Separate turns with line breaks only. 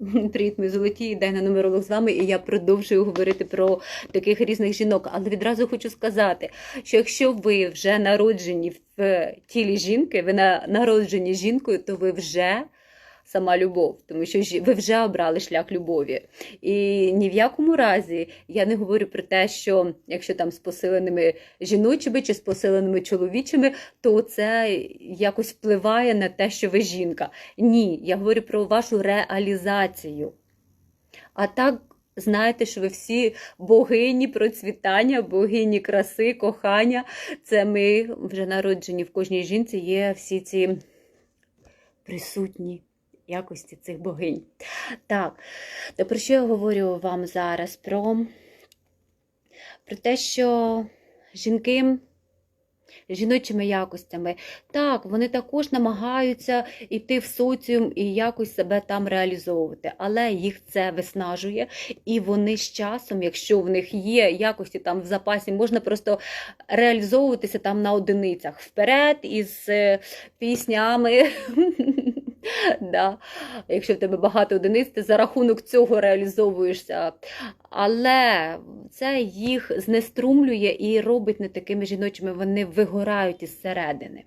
Привіт, мої золоті, Дайна Номеролог з вами, і я продовжую говорити про таких різних жінок. Але відразу хочу сказати, що якщо ви вже народжені в тілі жінки, ви на- народжені жінкою, то ви вже сама любов, тому що ви вже обрали шлях любові. І ні в якому разі я не говорю про те, що якщо там з посиленими жіночими чи з посиленими чоловічими, то це якось впливає на те, що ви жінка. Ні, я говорю про вашу реалізацію. А так, знаєте, що ви всі богині процвітання, богині краси, кохання. Це ми вже народжені в кожній жінці є всі ці присутні якості цих богинь. Так, то про що я говорю вам зараз? Про, про те, що жінки жіночими якостями. Так, вони також намагаються йти в соціум і якось себе там реалізовувати, але їх це виснажує, і вони з часом, якщо в них є якості там в запасі, можна просто реалізовуватися там на одиницях вперед із е, піснями. Да. Якщо в тебе багато одиниць, ти за рахунок цього реалізовуєшся. Але це їх знеструмлює і робить не такими жіночими, вони вигорають із середини.